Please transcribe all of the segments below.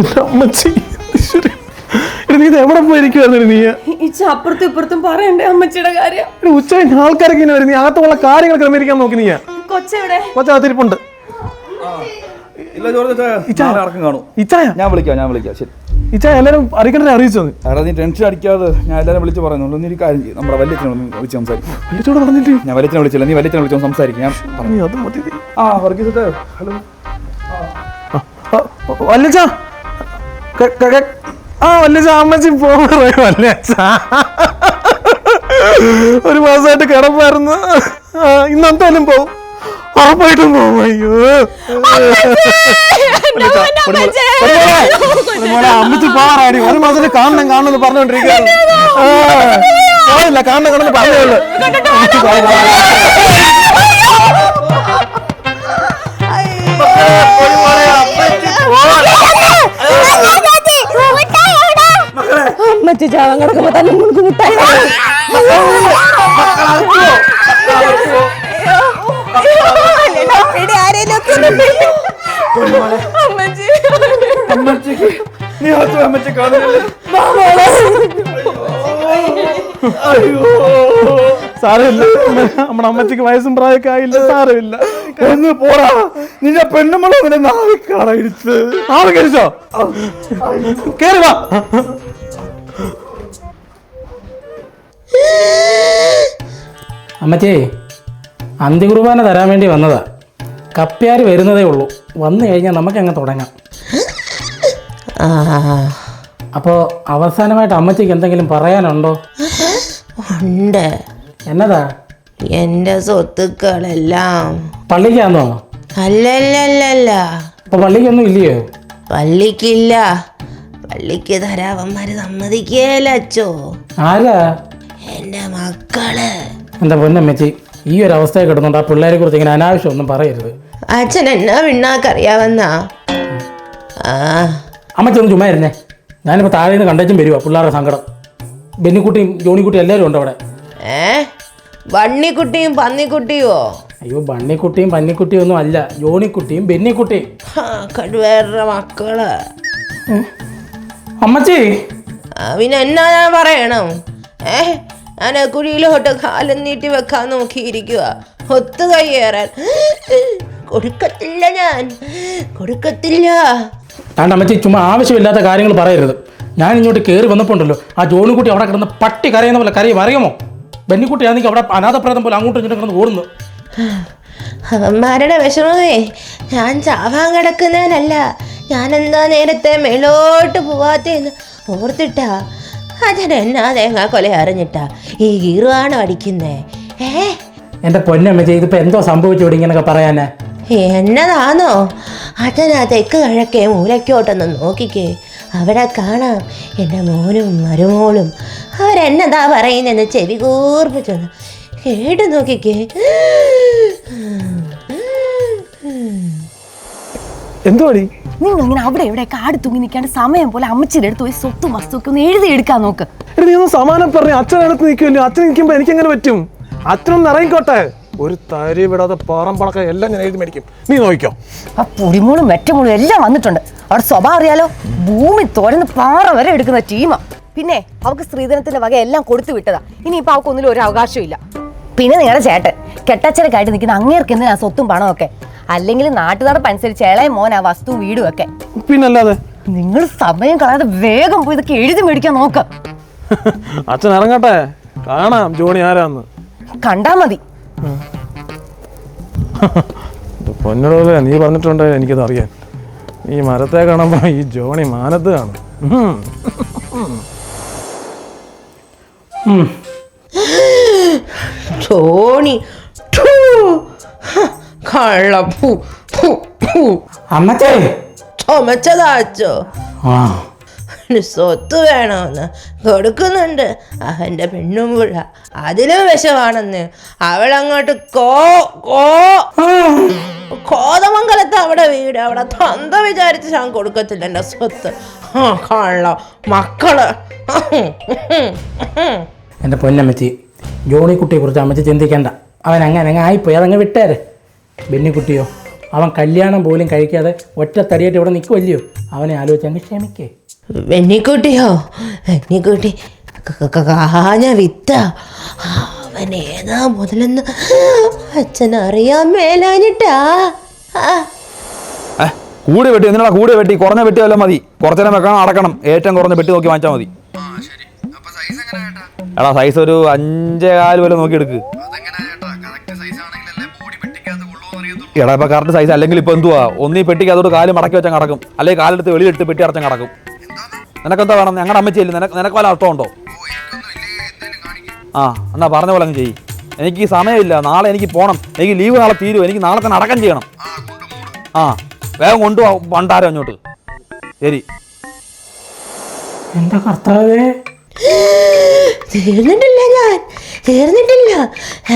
എന്റെ അമ്മച്ചി നീ എവിടെ പോയിരിക്കുവായിരുന്നു നീ ഇച്ച അപ്പുറത്തും ഇപ്പുറത്തും പറയണ്ടേ അമ്മച്ചിയുടെ കാര്യം? ഉച്ച കഴിഞ്ഞ് ആൾക്കാരൊക്കെ ഇങ്ങനെ വരും. നീ അകത്തുള്ള കാര്യങ്ങൾ ക്രമീകരിക്കാൻ നോക്കി നീ കൊച്ചെവിടെ? കൊച്ചകത്തിരിപ്പുണ്ട് ഇല്ല ജോർജ് ചേട്ടാ, നാളെ അടക്കം കാണും. ഇച്ചായ. ഞാൻ വിളിക്കാം ഞാൻ വിളിക്കാം. ശരി. ഇച്ചായ എല്ലാരും അറിയിക്കണ്ടേ? എടാ നീ ടെൻഷൻ അടിക്കാതെ ഞാൻ എല്ലാവരും വിളിച്ച് പറയുന്നുള്ളൂ നീ ഒരു കാര്യം ചെയ്യും. നമ്മുടെ വല്യച്ഛനെ വിളിച്ച് സംസാരിക്കും. വിളിച്ചോട് പറഞ്ഞിട്ട് ഞാൻ വല്യച്ഛനെ വിളിച്ചില്ല. നീ വല്യച്ഛനെ വിളിച്ചോ സംസാരിക്കും. ഞാൻ പറഞ്ഞു. അത് മതി. ആ വർഗീസ് ചേട്ടാ ഹലോ. ആ, വല്ല ക- പോയി വല്ല ഒരു മാസമായിട്ട് കിടപ്പായിരുന്നു. ഇന്ന് എന്തായാലും പോവും. ഉറപ്പായിട്ടും പോവും അയ്യോ. അമ്മച്ചി! പോവാറായി ഒരു മാസത്തിൽ കാണണം കാണണം എന്ന് പറഞ്ഞോണ്ടിരിക്കുകയാണ് ആ, പോയില്ല കാണണം കാണണം പറഞ്ഞോളൂ ഉള്ളൂ. അമ്മച്ചി ചാവാൻ കിടക്കുമ്പോ തന്നെ മുൻകു മുട്ടായി സാരമില്ല നമ്മുടെ അമ്മച്ചിക്ക് വയസ്സും പ്രായമൊക്കെ ആയില്ല സാരമില്ല. എന്ന് പോടാ. നിന്റെ പെണ്ണുമ്പളോ നാളെ കാണാ ഇടിച്ച് നാളെ കഴിച്ചോ? കേറി വാ. അമ്മച്ചേ അന്ത്യകുർബാന തരാൻ വേണ്ടി വന്നതാ. കപ്പ്യാർ വരുന്നതേ ഉള്ളൂ. വന്നു കഴിഞ്ഞാൽ നമുക്ക് അങ്ങ് തുടങ്ങാം അപ്പോൾ അവസാനമായിട്ട് അമ്മച്ചിക്ക് എന്തെങ്കിലും പറയാനുണ്ടോ? ഉണ്ട്. എന്നതാ? എന്റെ സ്വത്തുക്കളെല്ലാം. പള്ളിക്കാന്നോ? അല്ലല്ലല്ല പള്ളിക്കൊന്നും ഇല്ലയോ? പള്ളിക്കില്ല. പള്ളിക്ക് തരാവന്മാര് സമ്മതിക്കേലോ ആരാ? എന്റെ മക്കൾ. എന്റെ പൊന്നമ്മച്ചി ഈ ഒരു അവസ്ഥയെ കിടന്നുകൊണ്ട് ആ പിള്ളേരെ കുറിച്ച് ഇങ്ങനെ അനാവശ്യം ഒന്നും പറയരുത്. അച്ഛൻ എന്നാ പിണ്ണാക്കറിയാവന്നാ? ആ. അമ്മച്ചി ഒന്ന് ചുമ്മാ ഇരുന്നേ. ഞാനിപ്പോൾ താഴെ നിന്ന് കണ്ടേച്ചും വരുവാ പിള്ളേരുടെ സങ്കടം. ബെന്നിക്കുട്ടിയും ജോണിക്കുട്ടിയും എല്ലാവരും ഉണ്ട് അവിടെ? ഏ? വണ്ണിക്കുട്ടിയും പന്നിക്കുട്ടിയോ അയ്യോ ബണ്ണിക്കുട്ടിയും പന്നിക്കുട്ടിയും ഒന്നും അല്ല. ജോണിക്കുട്ടിയും ബെന്നിക്കുട്ടിയും. ഹാ, കടുവേറുടെ മക്കൾ. അമ്മച്ചി! ആ, പിന്നെ എന്നാ ഞാൻ പറയണം? ഏ? ഞാൻ ആ കുഴിയിലോട്ട് കാലം നീട്ടി വെക്കാൻ നോക്കിയിരിക്കുക. ഒത്തു കയ്യേറാൻ. കൊടുക്കത്തില്ല ഞാൻ. കൊടുക്കത്തില്ല. താണ്ടമ്മച്ചി ചുമ്മാ ആവശ്യമില്ലാത്ത കാര്യങ്ങൾ പറയരുത്. ഞാൻ ഇങ്ങോട്ട് കയറി വന്നപ്പോണ്ടല്ലോ ആ ജോണിക്കുട്ടി അവിടെ കിടന്ന് പട്ടി കരയുന്ന പോലെ കരയും. അറിയാമോ? ബെന്നിക്കുട്ടി ആണെങ്കിൽ അവിടെ അനാഥപ്രേതം പോലെ അങ്ങോട്ടും ഇങ്ങോട്ടും കിടന്ന് ഓടുന്നു അവന്മാരുടെ വിഷമമേ. ഞാൻ ചാവാൻ കിടക്കുന്നതിനല്ല ഞാൻ എന്താ നേരത്തെ മേലോട്ട് പോവാത്തേന്ന് ഓർത്തിട്ടാ. എന്നാ തേങ്ങാ കൊല അറിഞ്ഞിട്ടാ? ഈ ഗീറുവാണ് അടിക്കുന്നേ? ഏ? എന്റെ പൊന്നമ്മച്ചേ ഇതിപ്പോ എന്തോ സംഭവിച്ചു ഇവിടെ പറയാനെ പറയാനാ? എന്നതാണോ അച്ഛനാ തെക്ക് കിഴക്കേ മൂലക്കോട്ടൊന്ന് നോക്കിക്കേ. അവിടെ കാണാം എന്റെ മോനും മരുമോളും. അവരെന്നതാ പറയുന്നെന്ന് ചെവി കൂർപ്പിച്ചു കേട്ട് നോക്കിക്കേ. എന്തുവാടി നിങ്ങൾ ഇങ്ങനെ അവിടെ എവിടെ കാട് തൂങ്ങി നിൽക്കാണ്ട് സമയം പോലെ അമ്മച്ചിയുടെ അടുത്ത് പോയി സ്വത്തും വസ്തുവൊക്കെ ഒന്ന് എഴുതി എടുക്കാൻ നോക്ക്. എടി നീ ഒന്ന് സമാനം പറഞ്ഞു അച്ഛനടുത്ത് നിൽക്കുമല്ലോ അച്ഛൻ നിൽക്കുമ്പോ എനിക്ക് എങ്ങനെ പറ്റും? അച്ഛനൊന്ന് ഇറങ്ങിക്കോട്ടെ? ഒരു തരി വിടാതെ പാറം പണക്കം എല്ലാം ഞാൻ എഴുതി മേടിക്കും. നീ നോക്കിക്കോ. ആ പുരിമൂളും മെറ്റമൂളും എല്ലാം വന്നിട്ടുണ്ട്. അവിടെ സ്വഭാവം അറിയാലോ? ഭൂമി തുറന്ന് പാറ വരെ എടുക്കുന്ന ടീമാ. പിന്നെ അവക്ക് സ്ത്രീധനത്തിന്റെ വക എല്ലാം കൊടുത്തു വിട്ടതാ. ഇനി അവൾക്ക് ഒന്നിലും ഒരു അവകാശവും ഇല്ല. പിന്നെ നിങ്ങളുടെ ചേട്ടൻ കെട്ടച്ചരക്കായിട്ട് നിൽക്കുന്ന അങ്ങേർക്ക് എന്തിനാ സ്വത്തും പണമൊക്കെ? അല്ലെങ്കിൽ നാട്ടുനടപ്പ് അനുസരിച്ച് ഇളയ മോൻ ആ വസ്തു വീടും ഒക്കെ. പിന്നല്ലാതെ? നിങ്ങൾ സമയം കളയാതെ വേഗം പോയി ഇതൊക്കെ എഴുതി മേടിക്കാൻ നോക്ക്. അച്ഛൻ ഇറങ്ങട്ടെ? കാണാം ജോണി ആരാന്ന്. കണ്ടാ മതി. പൊന്നോലെ നീ പറഞ്ഞിട്ടുണ്ട് എനിക്കത് അറിയാൻ ഈ മരത്തെ കാണുമ്പോ ഈ ജോണി മാനത്ത് കാണും. ഉം. ഠൂ. ഹ, കള്ളപ്പൂ ഫു, ഫു. അമ്മച്ചേ. ചുമച്ചതാ അച്ചോ ആ. അവന് സ്വത്ത് വേണമെന്ന് കൊടുക്കുന്നുണ്ട്. അവന്റെ പെണ്ണും പുഴ അതിലും വിഷമാണെന്ന് അവളങ്ങോട്ട് കോ കോ. കോതമംഗലത്ത് അവിടെ വീട് അവിടെ തന്ത വിചാരിച്ച് ഞാൻ കൊടുക്കത്തില്ല എന്റെ സ്വത്ത്. ആ കള്ള. മക്കൾ. എന്റെ പൊന്നമ്മച്ചി ജോണിക്കുട്ടിയെ കുറിച്ച് അമ്മച്ചി ചിന്തിക്കണ്ട. അവൻ അങ്ങനെ അങ്ങ് ആയിപ്പോയി അതങ്ങ് വിട്ടേരെ. ബെന്നിക്കുട്ടിയോ? അവൻ കല്യാണം പോലും കഴിക്കാതെ ഒറ്റ തടിയായിട്ട് ഇവിടെ നിൽക്കുമല്ലയോ അവനെ ആലോചിച്ച് അങ്ങ് ക്ഷമിക്കേ. വെണ്ണിക്കുട്ടിയോ വെണ്ണിക്കുട്ടി ക- ക- ക- കാഞ്ഞ വിത്ത. അവൻ ഏതാ മുതലെന്ന് അച്ഛൻ അറിയാൻ മേലാഞ്ഞിട്ടാ കൂടെ വെട്ടി എന്തിനാ കൂടെ വെട്ടി? കുറഞ്ഞ വെട്ടി വല്ല മതി. കുറച്ചു നേരം വെക്കണം അടക്കണം. ഏറ്റവും കുറഞ്ഞ വെട്ടി നോക്കി വാങ്ങിച്ചാൽ മതി. എടാ സൈസ് ഒരു അഞ്ചേ കാൽ വരെ നോക്കി എടുക്ക് എടാ ഇപ്പൊ കറക്റ്റ് സൈസ് അല്ലെങ്കിൽ ഇപ്പൊ എന്തുവാ? ഒന്നീ പെട്ടിക്ക് അതോട് കാൽ മടക്കി വെച്ചാൽ കടക്കും അല്ലെങ്കിൽ കാലെടുത്ത് വെളിയിലിട്ട് പെട്ടി അടച്ചാൽ കടക്കും നിനക്കെന്താ വേണം? ഞങ്ങളുടെ അമ്മച്ചിയല്ലേ? നിനക്ക് നിനക്ക് വല്ല അർത്ഥമുണ്ടോ? ആ എന്നാ പറഞ്ഞ പോലെ അങ്ങ് ചെയ്യ്. എനിക്ക് സമയമില്ല. നാളെ എനിക്ക് പോകണം എനിക്ക് ലീവ് നാളെ തീരും എനിക്ക് നാളെ തന്നെ അടക്കം ചെയ്യണം. ആ വേഗം കൊണ്ടുപോകും പണ്ടാരം അങ്ങോട്ട്. ശരി. എന്റെ കർത്താവേ? തീർന്നിട്ടില്ല ഞാൻ. തീർന്നിട്ടില്ല.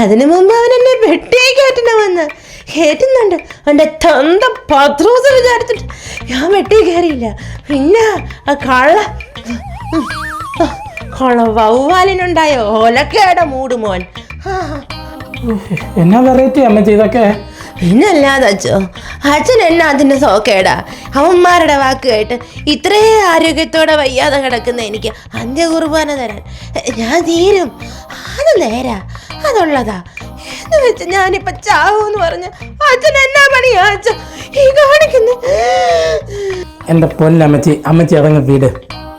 അതിനു മുമ്പ് അവൻ എന്നെ വെട്ടിയെ കയറ്റണമെന്ന്. കയറ്റുന്നുണ്ട് എന്റെ തന്ത പത്രൂസ് വിചാരിച്ചിട്ട് ഞാൻ വെട്ടി കയറിയില്ല. പിന്നെ ആ കള്ള കള്ള വവ്വാലിനുണ്ടായ ഒലക്കേട മൂട് മോൻ. എന്നാ വെറൈറ്റി അമ്മ ചെയ്തൊക്കെ? പിന്നല്ലാതെ അച്ഛോ അച്ഛൻ എന്നാ അതിന്റെ സോക്കേടാ അവന്മാരുടെ വാക്ക് കേട്ട് ഇത്രയും ആരോഗ്യത്തോടെ വയ്യാതെ കിടക്കുന്ന എനിക്ക് അന്ത്യകുർബാന തരാൻ ഞാൻ തീരും. അത് നേരാ. അതുള്ളതാ. എന്ന് വെച്ച് ഞാനിപ്പൊ ചാവൂന്ന് പറഞ്ഞ് അച്ഛൻ എന്നാ പണിയാ അച്ഛൻ ഈ കാണിക്കുന്നു. എന്റെ പൊന്നമ്മച്ചി അമ്മച്ചി അതങ്ങ് വീട്.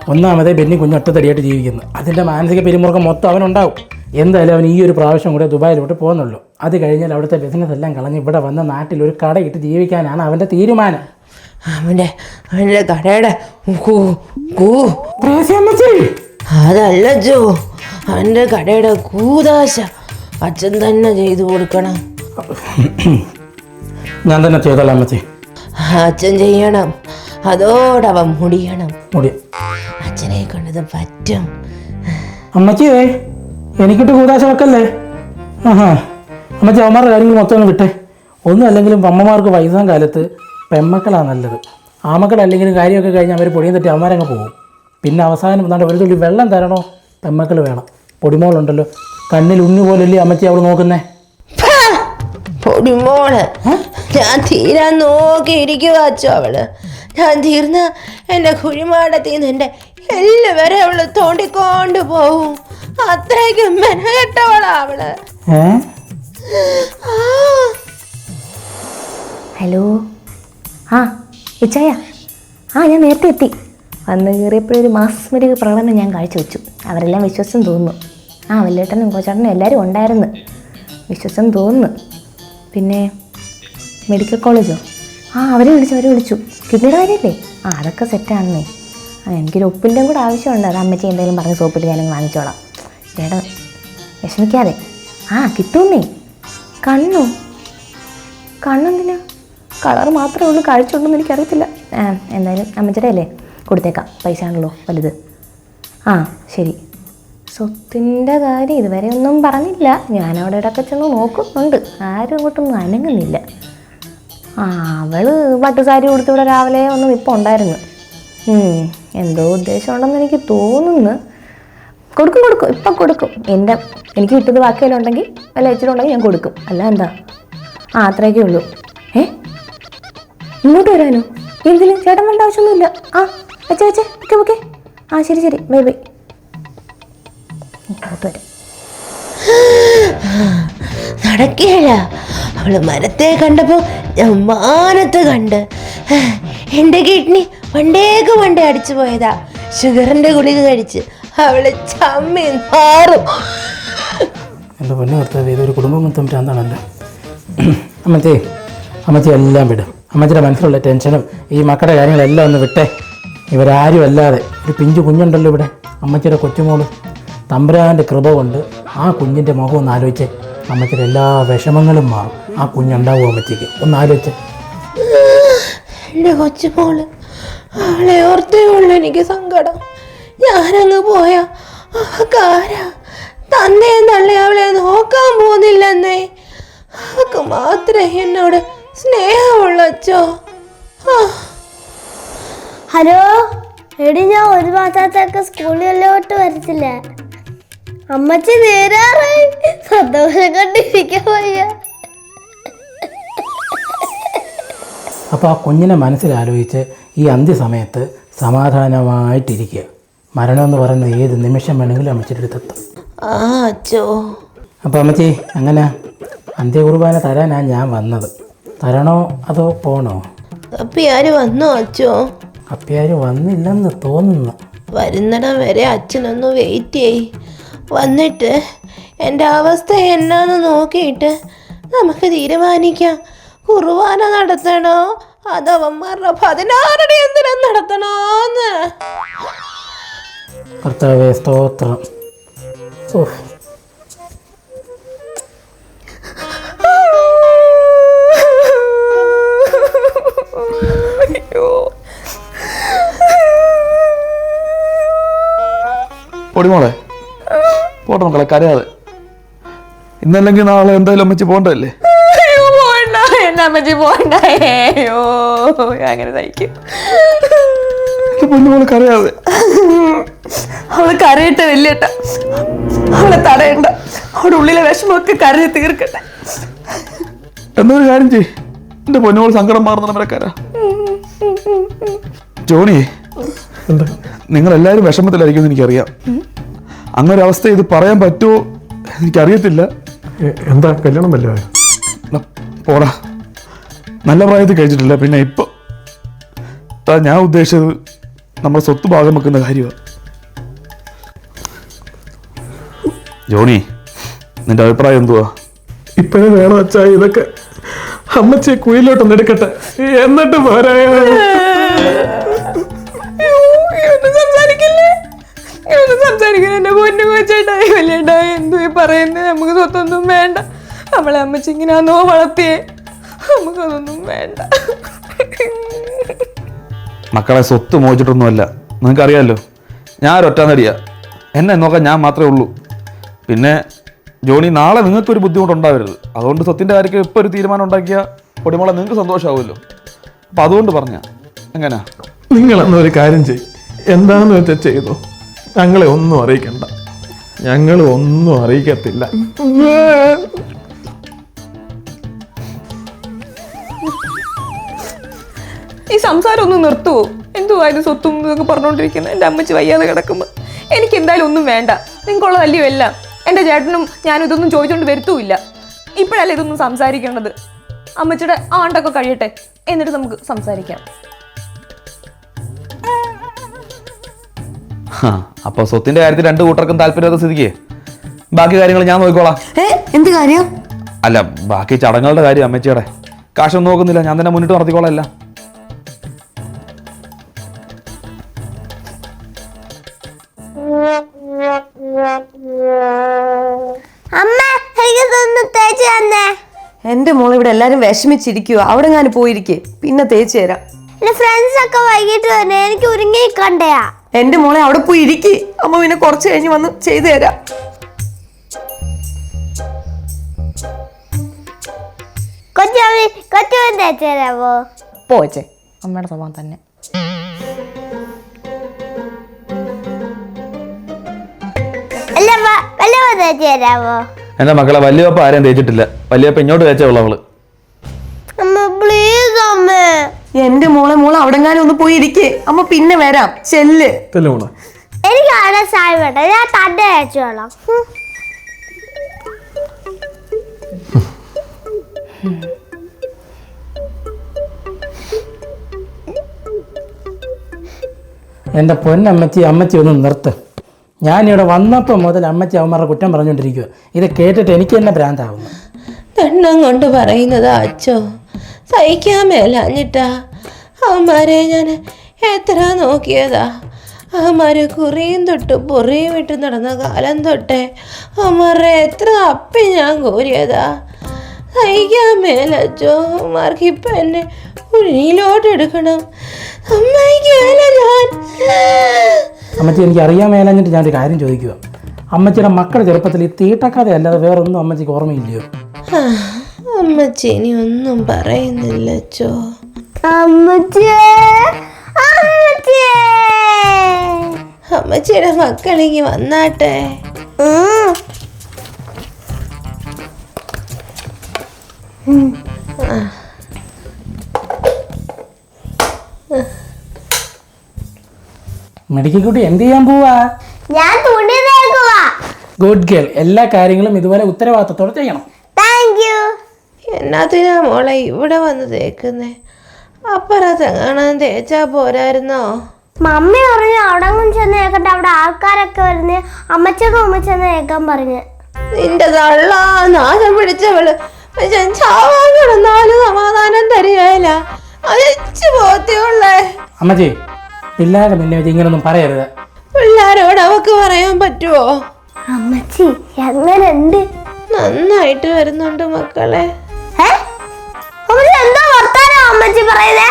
ഒന്നാമതേ ബെന്നി കുഞ്ഞ് ഒറ്റത്തടിയായിട്ട് ജീവിക്കുന്നു. അതിന്റെ മാനസിക പിരിമുറുക്കം മൊത്തം അവനുണ്ടാവും. എന്തായാലും അവൻ ഈ ഒരു പ്രാവശ്യം കൂടെ ദുബായിലോട്ട് പോകുന്നുള്ളൂ. അത് കഴിഞ്ഞാൽ അവിടുത്തെ ബിസിനസ് എല്ലാം കളഞ്ഞ് ഇവിടെ വന്ന നാട്ടിൽ ഒരു കടയിട്ട് ജീവിക്കാനാണ് അവന്റെ തീരുമാനം. അവന്റെ അവന്റെ കടയുടെ അതല്ല ജോ അവന്റെ കടയുടെ കൂതാശ. അച്ഛൻ തന്നെ ചെയ്തു കൊടുക്കണം. ഞാൻ തന്നെ ചെയ്തോളാം അമ്മച്ചി. അച്ഛൻ ചെയ്യണം. അതോടവ മുടിയണം. മുടി. അച്ഛനെ കൊണ്ടത് പറ്റും. അമ്മച്ചിയേ എനിക്കിട്ട് കൂതാശ വെക്കല്ലേ ആഹാ. അമ്മച്ചി അവന്മാരുടെ കാര്യങ്ങൾ മൊത്തം ഒന്ന് വിട്ടേ. ഒന്നും അല്ലെങ്കിലും അമ്മമാർക്ക് വയസ്സാം കാലത്ത് പെമ്മക്കളാണ് നല്ലത്. ആമക്കളല്ലെങ്കിലും കാര്യമൊക്കെ കഴിഞ്ഞ് അവർ പൊടിയും തട്ടി അവന്മാരങ്ങ് പോകും. പിന്നെ അവസാനം എന്താണ്ട് ഒരു തുള്ളി വെള്ളം തരണോ? പെമ്മക്കൾ വേണം. പൊടിമോളുണ്ടല്ലോ. കണ്ണിൽ ഉണ്ണി പോലല്ലേ അമ്മച്ചി അവൾ നോക്കുന്നേ! പൊടിമോൾ ഞാൻ തീരാൻ നോക്കിയിരിക്കുക അച്ഛോ അവൾ. ഞാൻ തീർന്ന എന്റെ കുഴിമാടത്തിൽ നിന്ന് എന്റെ എല്ല് വരെ അവൾ തോണ്ടിക്കൊണ്ട് പോവും. അത്രയ്ക്കും മെനകെട്ടവളാ അവൾ. ഹലോ? ആ ഇച്ചായ. ആ ഞാൻ നേരത്തെ എത്തി. വന്ന് കയറിയപ്പോഴൊരു മാസ്മരിക പ്രകടനം ഞാൻ കാഴ്ചവെച്ചു. അവരെല്ലാം വിശ്വാസം തോന്നുന്നു. ആ വല്ലേട്ടനും കോച്ചാട്ടനും എല്ലാവരും ഉണ്ടായിരുന്നു. വിശ്വസം തോന്നുന്നു. പിന്നെ മെഡിക്കൽ കോളേജോ ആ അവരെ വിളിച്ചു അവരെ വിളിച്ചു. കിഡ്നിയുടെ കാര്യമല്ലേ ആ അതൊക്കെ സെറ്റാണെന്നേ ആ എനിക്കൊരു ഉപ്പിന്റെ കൂടെ ആവശ്യമുണ്ട്. അത് അമ്മച്ചി എന്തെങ്കിലും പറഞ്ഞ് സോപ്പിട്ട് ഞാനും വാങ്ങിച്ചോളാം. ചേട്ടൻ വിഷമിക്കാതെ. ആ കിട്ടുന്നേ. കണ്ണോ. കണ്ണെന്തിനാ? കളർ മാത്രമേ ഉള്ളൂ കാഴ്ചയുള്ളൂ എനിക്കറിയത്തില്ല. എന്തായാലും അമ്മച്ചിയുടെ അല്ലേ കൊടുത്തേക്കാം. പൈസ ആണല്ലോ വലുത്. ആ ശരി. സ്വത്തിന്റെ കാര്യം ഇതുവരെ ഒന്നും പറഞ്ഞില്ല. ഞാൻ അവിടെ ഇടയ്ക്ക് ചെന്ന് നോക്കുന്നുണ്ട്. ആരും അങ്ങോട്ടൊന്നും അനങ്ങുന്നില്ല. ആ അവൾ പട്ടുസാരി ഉടുത്തിവിടെ രാവിലെ ഒന്നും ഇപ്പോൾ ഉണ്ടായിരുന്നു. എന്തോ ഉദ്ദേശം ഉണ്ടെന്ന് എനിക്ക് തോന്നുന്നു. കൊടുക്കും കൊടുക്കും. ഇപ്പം കൊടുക്കും. എന്റെ എനിക്ക് കിട്ടുന്നത് ബാക്കിയെല്ലാം ഉണ്ടെങ്കിൽ വല്ല ഇച്ചിരി ഉണ്ടെങ്കിൽ ഞാൻ കൊടുക്കും. അല്ല എന്താ? ആ അത്രയൊക്കെ ഉള്ളൂ. ഏ? ഇങ്ങോട്ട് വരാനോ? എന്തിന്? ചേട്ടൻ വേണ്ട ആവശ്യമൊന്നുമില്ല. ആ വെച്ചേ വെച്ചേ. Okay okay. ആ ശരി ശരി. Bye bye. വരാം. നടക്കുകയില്ല അവൾ മരത്തെ കണ്ടപ്പോ ഞാൻ മാനത്ത് കണ്ട്. എന്റെ കിഡ്നി വണ്ടേക്ക് പണ്ടേ അടിച്ചു പോയതാ. ഷുഗറിന്റെ ഗുളിക കഴിച്ച് അവൾ ചമ്മി മാറും എന്റെ പൊന്നു ഭർത്താവ് ഇതൊരു കുടുംബം മൊത്തം അമ്മച്ചി അമ്മച്ചി എല്ലാം വിടും. അമ്മച്ചിയുടെ മനസ്സിലുള്ള ടെൻഷനും ഈ മക്കളുടെ കാര്യങ്ങളെല്ലാം ഒന്ന് വിട്ടേ. ഇവരാരും അല്ലാതെ ഒരു പിഞ്ചു കുഞ്ഞുണ്ടല്ലോ ഇവിടെ. അമ്മച്ചിയുടെ കൊച്ചുമോൾ. തമ്പുരാന്റെ കൃപ കൊണ്ട് ആ കുഞ്ഞിന്റെ മുഖം ഒന്ന് ആലോചിച്ച്. അമ്മച്ചിയുടെ എല്ലാ വിഷമങ്ങളും മാറും. ആ കുഞ്ഞുണ്ടാവും അമ്മച്ചിക്ക് ഒന്ന് ആലോചിച്ച്. എന്റെ കൊച്ചുമോൾ അവളെ ഓർത്തേ ഉള്ളൂ എനിക്ക് സങ്കടം. ഞാനങ്ങ് പോയ ആകാരാ തന്നെയും തള്ളി അവളെ നോക്കാൻ പോകുന്നില്ലെന്നേ. അവക്ക് മാത്രമേ എന്നോട് സ്നേഹമുള്ള അച്ചോ ഹലോ എടി ഞാൻ ഒരു മാസത്തേക്ക് സ്കൂളിലോട്ട് വരത്തില്ല? അമ്മച്ചി നേരാറായി. സന്തോഷം കണ്ടിരിക്കാൻ വയ്യ. അപ്പോൾ ആ കുഞ്ഞിനെ മനസ്സിലാലോചിച്ച് ഈ അന്ത്യസമയത്ത് സമാധാനമായിട്ടിരിക്കുക. മരണം എന്ന് പറയുന്ന ഏത് നിമിഷം വേണമെങ്കിലും അമ്മച്ചിയുടെ അടുത്തെത്തും ആ അച്ചോ. അപ്പോൾ അമ്മച്ചി അങ്ങനെ അന്ത്യകുർബാന തരാനാണ് ഞാൻ വന്നത്. തരണോ അതോ പോണോ? അപ്പി വന്നോ അച്ചോ? അപ്പിയാർ വന്നില്ലെന്ന് തോന്നുന്നു. വരുന്നിടം വരെ അച്ഛനൊന്ന് വെയിറ്റ് ചെയ് വന്നിട്ട് എന്റെ അവസ്ഥ എന്നാന്ന് നോക്കിയിട്ട് നമുക്ക് തീരുമാനിക്കാം. കുർബാന നടത്തണോ? അതവന്മാരുടെ അവന്മാരുടെ പതിനാറടി എന്തിനും നടത്തണോന്ന്? കർത്താവേ സ്തോത്രം. ഓഹ് പൊടിമോളെ പോട്ടെ മക്കളെ കരയാതെ ഇന്നല്ലെങ്കിൽ നാളെ എന്തായാലും അമ്മച്ചി പോണ്ടല്ലേ അയ്യോ പോണ്ട എന്റെ അമ്മച്ചി അയ്യോ അങ്ങനെ സഹിക്കും. എന്റെ കരയാതെ. അവൾ കരയട്ടെ വല്യേട്ട അവളെ തടയണ്ട. അവളുടെ ഉള്ളിലെ വിഷമമൊക്കെ കരഞ്ഞ് തീർക്കട്ടെ. എന്നൊരു കാര്യം ചെയ് എന്റെ പൊന്നുമോൾ സങ്കടം മാറുന്ന വരെ കര ജോണി നിങ്ങൾ എല്ലാവരും വിഷമത്തിലായിരിക്കും എന്ന് എനിക്കറിയാം. അങ്ങനെ ഒരു അവസ്ഥ ഇത് പറയാൻ പറ്റുമോ എനിക്കറിയത്തില്ല. എന്താ കല്യാണം വല്ല പോടാ. നല്ല പ്രായത്തിൽ കഴിച്ചിട്ടില്ല. പിന്നെ ഇപ്പൊ ഞാൻ ഉദ്ദേശിച്ചത് നമ്മുടെ സ്വത്ത് ഭാഗം വെക്കുന്ന കാര്യമാണ് ജോണി നിന്റെ അഭിപ്രായം എന്തുവാ? ഇപ്പഴേ വേണം അച്ഛാ ഇതൊക്കെ അമ്മച്ചെ കുയിലോട്ടൊന്നെടുക്കട്ടെ. എന്നിട്ട് പോരായോ ഒന്നും സംസാരിക്കുന്നത് എന്റെ പൊന്നു കൊച്ചേട്ടായി വലിയേട്ടായി എന്തു ഈ പറയുന്നത് നമുക്ക് സ്വത്തൊന്നും വേണ്ട. നമ്മളെ അമ്മച്ചി നോ വളർത്തിയേ? നമുക്കതൊന്നും വേണ്ട. മക്കളെ സ്വത്ത് മോചിട്ടൊന്നുമല്ല. നിങ്ങൾക്കറിയാമല്ലോ ഞാൻ ഒരൊറ്റ നടിയാ എന്നെ നോക്കാൻ ഞാൻ മാത്രമേ ഉള്ളൂ. പിന്നെ ജോണി നാളെ നിങ്ങൾക്കൊരു ബുദ്ധിമുട്ടുണ്ടാവരുത്. അതുകൊണ്ട് സ്വത്തിന്റെ കാര്യത്തിൽ ഇപ്പോൾ ഒരു തീരുമാനം ഉണ്ടാക്കിയാൽ പൊടിമോളെ നിങ്ങൾക്ക് സന്തോഷമാവുമല്ലോ. അപ്പം അതുകൊണ്ട് പറഞ്ഞ എങ്ങനെയാ നിങ്ങളെന്നൊരു കാര്യം ചെയ്യും. എന്താണെന്ന് വെച്ചാൽ ചെയ്തു? ഞങ്ങളെ ഒന്നും അറിയിക്കണ്ട. ഞങ്ങൾ ഒന്നും അറിയിക്കത്തില്ല. ഈ സംസാരം ഒന്ന് നിർത്തുവോ എന്തുവാ ഇത് സ്വത്തും ഇതൊക്കെ പറഞ്ഞുകൊണ്ടിരിക്കുന്നത്? എന്റെ അമ്മച്ചി വയ്യാതെ കിടക്കുമ്പോൾ എനിക്ക് എന്തായാലും ഒന്നും വേണ്ട. നിങ്ങൾക്കുള്ളതല്ലയോ എല്ലാം? എന്റെ ചേട്ടനും ഞാനും ഇതൊന്നും ചോദിച്ചുകൊണ്ട് വരുത്തുമില്ല ഇപ്പോഴല്ലേ ഇതൊന്നും സംസാരിക്കേണ്ടത്? അമ്മച്ചിയുടെ ആണ്ടൊക്കെ കഴിയട്ടെ. എന്നിട്ട് നമുക്ക് സംസാരിക്കാം. അപ്പോൾ സ്വത്തിന്റെ കാര്യത്തിൽ രണ്ട് കൂട്ടർക്കും താല്പര്യമൊക്കെ സ്ഥിതിക്ക്. ബാക്കി കാര്യങ്ങൾ ഞാൻ നോക്കിക്കോളാം. ഏ എന്ത് കാര്യം? അല്ല ബാക്കി ചടങ്ങുകളുടെ കാര്യം അമ്മച്ചിയുടെ. കാശൊന്നും നോക്കുന്നില്ല ഞാൻ തന്നെ മുന്നിട്ട് നടത്തിക്കോളാം എല്ലാം. തന്നെ. മോൾ ഇവിടെ എല്ലാരും വിഷമിച്ചിരിക്കുക അവിടെ ഞാൻ പോയിരിക്കേ. പിന്നെ തേച്ച് തരാം. ഫ്രണ്ട്സ് ഒക്കെ വൈകിട്ട് തന്നെ എനിക്ക് ഒരുങ്ങി കണ്ടയാ എന്റെ മോളെ അവിടെ പോയി ഇരിക്കി. അമ്മ പിന്നെ കുറച്ച് കഴിഞ്ഞ് വന്ന് ചെയ്തു തരാം. പോച്ചേ അമ്മയുടെ സ്വഭാവം തന്നെ. തേച്ച് മക്കളെ വല്യപ്പ ആരെയും തേച്ചിട്ടില്ല. വല്യപ്പ ഇങ്ങോട്ട് തേച്ചേ ഉള്ളൂ അവൾ അമ്മ പ്ലീസ് അമ്മ. എന്റെ മോളെ മോളെ അവിടെങ്ങാനും ഒന്ന് പോയി ഇരിക്കേ. അമ്മ പിന്നെ വരാം. ചെല്ല്. മോളെ എനിക്ക് അവിടെ സായി വേണ്ട. ഞാൻ തന്നെ അയച്ചോളാം. എന്റെ പൊന്നമ്മച്ചി അമ്മച്ചി ഒന്ന് നിർത്ത്. ഞാനിവിടെ വന്നപ്പോൾ മുതൽ അമ്മച്ചി അവന്മാരുടെ കുറ്റം പറഞ്ഞുകൊണ്ടിരിക്കുക ഇത് കേട്ടിട്ട് എനിക്ക് തന്നെ ഭ്രാന്താവുന്നു. പെണ്ണം കൊണ്ട് പറയുന്നതാ അച്ഛോ. സഹിക്കാൻ മേലാഞ്ഞിട്ടാ. അവന്മാരെ ഞാൻ എത്ര നോക്കിയതാ? അമ്മാര് കുറിയും തൊട്ട് പൊറിയും വിട്ട് നടന്ന കാലം തൊട്ടേ അവന്മാരെ എത്ര അപ്പി ഞാൻ കോരിയതാ? സഹിക്കാൻ മേലച്ചോ അവന്മാർക്ക് ഇപ്പം എന്നെ കുഴിയിലോട്ട് എടുക്കണം. ഞാൻ അമ്മച്ചി എനിക്ക് അറിയാൻ മേലഞ്ഞിട്ട് ഞാനൊരു കാര്യം ചോദിക്കുക അമ്മച്ചിയുടെ മക്കളുടെ ചെറുപ്പത്തിൽ ഈ തീട്ടക്കഥ അല്ലാതെ വേറൊന്നും അമ്മച്ചിക്ക് ഓർമ്മയില്ലയോ? അമ്മച്ചി ഇനി ഒന്നും പറയുന്നില്ല അച്ചോ അമ്മച്ചിയേ അമ്മച്ചിയേ അമ്മച്ചിയുടെ മക്കളിങ്ങി വന്നാട്ടെ. മിടുക്കിക്കുട്ടി എന്ത് ചെയ്യാൻ പോവാ? ഞാൻ തുണി ഗുഡ് ഗേൾ എല്ലാ കാര്യങ്ങളും ഇതുപോലെ ഉത്തരവാദിത്തത്തോടെ ചെയ്യണം. താങ്ക് യു എന്നാത്തിനാ മോളെ ഇവിടെ വന്ന് തേക്കുന്നേ? അപ്പുറത്തെങ്ങാനും തേച്ചാ പോരായിരുന്നോ? മമ്മി പറഞ്ഞു അവിടെ ചെന്ന് കേൾക്കട്ടെ അവിടെ ആൾക്കാരൊക്കെ വരുന്ന അമ്മച്ചൊക്കെ റൂമിൽ ചെന്ന് കേൾക്കാൻ പറഞ്ഞു. നിന്റെ തള്ള നാശം പിടിച്ചവൾ. ഞാൻ ചാവാൻ കിടന്നാലും സമാധാനം തരികയില്ല. അയച്ചു പോത്തേ അമ്മച്ചി പിള്ളേരുടെ മുന്നേ വെച്ച് ഇങ്ങനൊന്നും പറയരുത്. പിള്ളേരോട് അവക്ക് പറയാൻ പറ്റുമോ അമ്മച്ചി എങ്ങനെയുണ്ട്? നന്നായിട്ട് വരുന്നുണ്ട് മക്കളെ. അമ്മച്ചി പറയുന്നേ?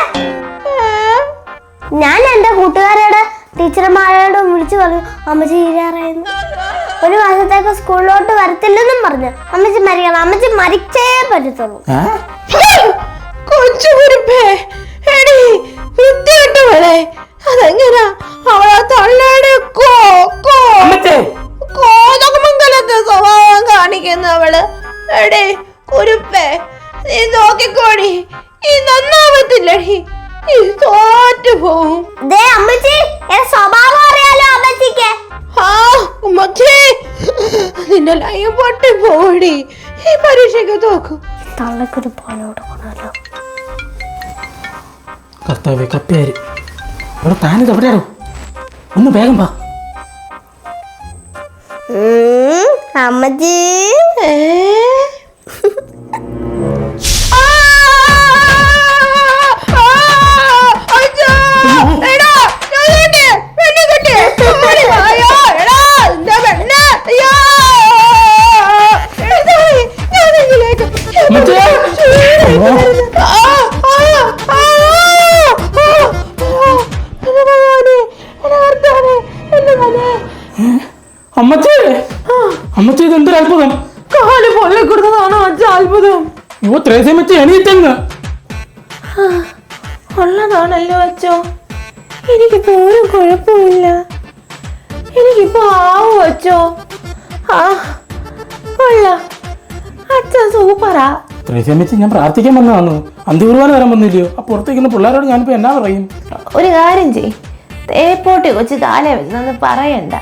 ഞാൻ എന്റെ കൂട്ടുകാരോട് ടീച്ചർമാരോട് വിളിച്ചു പറഞ്ഞു അമ്മച്ചി ഇരാറായിരുന്നു. ഒരു മാസത്തേക്ക് സ്കൂളിലോട്ട് വരത്തില്ലെന്നും പറഞ്ഞു. അമ്മച്ചി മരിക്കണം. അമ്മച്ചി മരിച്ചേ പറ്റത്തുള്ളൂ? കൊച്ചു കുരുപ്പേ എടി വൃത്തികെട്ടവളെ അതെങ്ങനാ? അവളെ തള്ളയുടെ കോ കോ അമ്മച്ചി! കോതമംഗലത്തെ സ്വഭാവം കാണിക്കുന്നവൾ എടേ കുരുപ്പേ നീ നോക്കിക്കോടി. ഈ നന്നാവത്തില്ലടി ഈ തോറ്റു പോവും. ദേ അമ്മച്ചി എന്റെ സ്വഭാവം അറിയാലോ അമ്മച്ചിക്ക്. ആ ഉമ്മച്ചി. നിന്റെ ലൈവ് പൊട്ടി പോടി ഈ പരീക്ഷയ്ക്ക് തോക്കും. തള്ളക്കൊരു പോലോട് കൊണ്ടല്ലോ കർത്താവ് കപ്പയാര്. ഇവിടെ താനിത് എവിടെയാണോ ഒന്ന് വേഗം വാ. അമ്മച്ചി. ഏ? ത്രേസ്യമ്മച്ചി ഞാൻ പ്രാർത്ഥിക്കാൻ വന്നതാണ് അന്തികുർബാന വരാൻ വന്നില്ലയോ? ആ പുറത്തേക്കുന്ന പിള്ളേരോട് ഞാനിപ്പോ എന്നാ പറയും? ഒരു കാര്യം ചെയ് തേപ്പോട്ടി കൊച്ചു കാലേ വെച്ചൊന്ന് പറയണ്ട.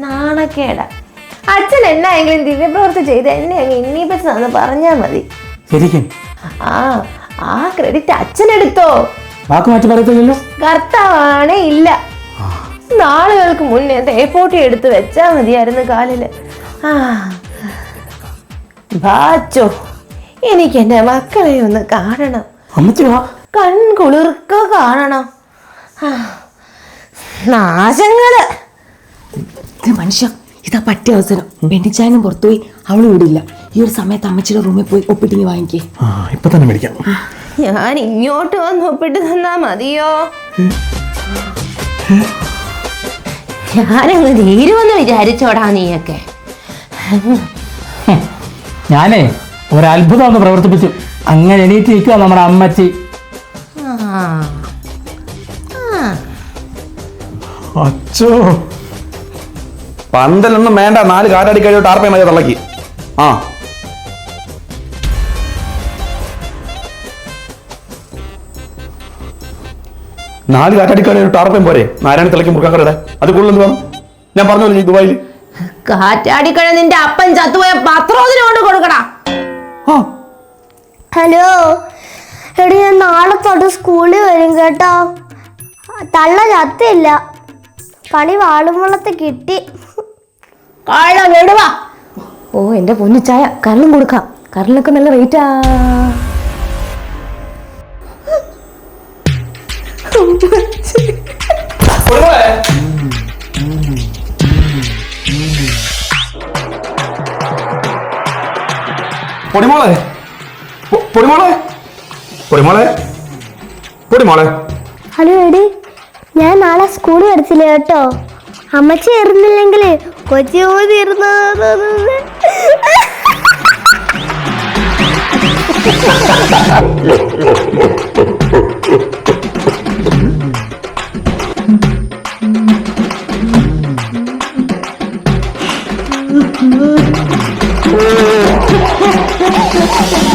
നാണക്കേടാ. അച്ഛൻ എന്നായെങ്കിലും ദിവ്യപ്രവൃത്തി ചെയ്ത് എന്നെ അങ്ങ് ഇന്നീപ്പച്ചെന്ന് പറഞ്ഞാൽ മതി. ശരിക്കും? ആ ആ ക്രെഡിറ്റ് അച്ഛനെടുത്തോ വാക്ക് മാറ്റി പറയത്തില്ലല്ലോ? കർത്താവാണേ ഇല്ല. നാളുകൾക്ക് മുന്നേ തേപ്പോട്ടി എടുത്ത് വെച്ചാ മതിയായിരുന്നു കാലിൽ. ആ. ബാച്ചോ എനിക്ക് എന്റെ മക്കളെ ഒന്ന് കാണണം. അമ്മച്ചി വാ കൺകുളിർക്ക കാണണം. നാശങ്ങൾ. ഇത് മനുഷ്യ ഇതാ പറ്റിയ അവസരം. വെണ്ണിച്ചായനും പുറത്തുപോയി അവളും ഇവിടെ ഇല്ല ഈ ഒരു സമയത്ത് അമ്മച്ചിയുടെ റൂമിൽ പോയി ഒപ്പിട്ടിങ്ങി വാങ്ങിക്കേ. ആ ഇപ്പൊ തന്നെ മേടിക്കാം. ഞാൻ ഇങ്ങോട്ട് വന്ന് ഒപ്പിട്ട് തന്നാ മതിയോ? ഞാനങ്ങ് തീരുമെന്ന് വിചാരിച്ചോടാ നീയൊക്കെ. ഞാനേ ഒരു അത്ഭുതം ഒന്ന് പ്രവർത്തിപ്പിച്ചു. അങ്ങനെ എണീറ്റ് നിൽക്കുക നമ്മുടെ അമ്മച്ചി. ആ. അച്ചോ പന്തലൊന്നും വേണ്ട. നാല് കാറ്റടി കഴിഞ്ഞു ടാർപ്പേ മതി തള്ളക്കി ആ. നാല് കാറ്റടി കഴിഞ്ഞു ടാർപ്പേം പോരെ? നാരായണ തിളക്കി മുറുക്കാൻ കടയുടെ അത് കൂടുതൽ വേണം? ഞാൻ പറഞ്ഞു ഈ ദുബായിൽ. കാറ്റാടിക്കഴ നിന്റെ അപ്പൻ ചത്തുപോയ പത്രോദിനോട് കൊടുക്കടാ. ഹലോ. എടി ഞാൻ നാളെ തൊട്ട് സ്കൂളിൽ വരും കേട്ടോ. തള്ള ചത്തില്ല. പണി വാളുമുളത്ത് കിട്ടി. വിടുവാ ഓ എന്റെ പൊന്നിച്ചായ കരളും കൊടുക്കാം. കരളിനൊക്കെ നല്ല റേറ്റാ പൊടിമോളെ? പൊടിമോളെ? പൊടിമോളെ? പൊടിമോളെ? ഹലോ എടി ഞാൻ നാളെ സ്കൂളിൽ വരത്തില്ല കേട്ടോ. അമ്മച്ചി ഇരുന്നില്ലെങ്കിൽ കൊച്ചി പോയി ഇരുന്നു Oh, my God.